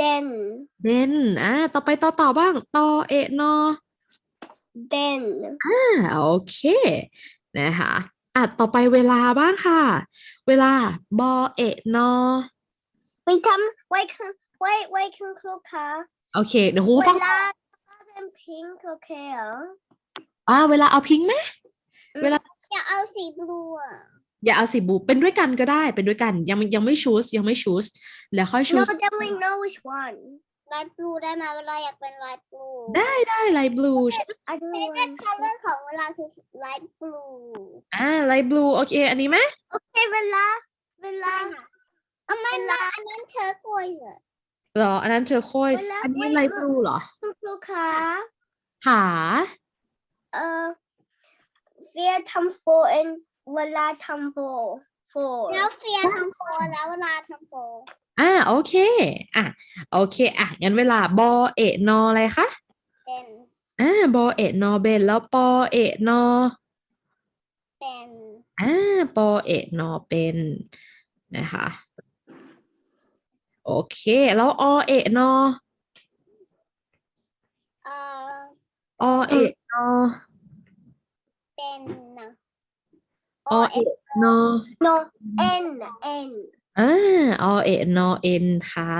den เดนอ่าต่อไปต่อต่อบ้างตอเอะนอ den อ่าโอเคนะคะอะต่อไปเวลาบ้างค่ะ เวลาบอเอะนอไปทำไว้คุณไว้ไว้คุณครูคะโอเคเดี๋ยวครูเวฟังลาเป็นพิงค์โอเคเหรออ่าเวลาเอาพิงค์ไหมเวลาอยากเอาสีบลูอะ อย่าเอาสีบูเป็นด้วยกันก็ได้เป็นด้วยกัน ยังไม่ยังไม่ชูสยังไม่ชูสแล้วค่อยชู no ส then we know which one ลายบลูได้ไหมเวลาอยากเป็นลายบลูได้ได้ไลท์บลูใช่ไหม I don't want color ของเวลาคือลายบลูอ่าไลท์บลูโอเค อันนี้ไหมโอเคเวลาเวลาเอาไม่ละอันนั้นเธอโกยส์เหรอ อันนั้นเทอร์โคยเวลาอันนี้ไม่ไลท์บลูเหรอคุณครูคะหาเอ่อเฟียทำโฟ เอ็นเวลาทำโฟโฟแล้วเฟียทำโฟแล้วเวลาทำโฟอ่าโอเค อะโอเค อะงั้นเวลาบอเอะนออะไรคะเป็นอ่าบอเอะนอเบนแล้วปอเอะนอ เป็นอ่าปอเอะนอเป็นนะคะโอเค แล้วอเอะนอเอ่ออเอะนอเป็นนะ อเอะนอ no n n อ่าอเอะนอเอ็นค่ะ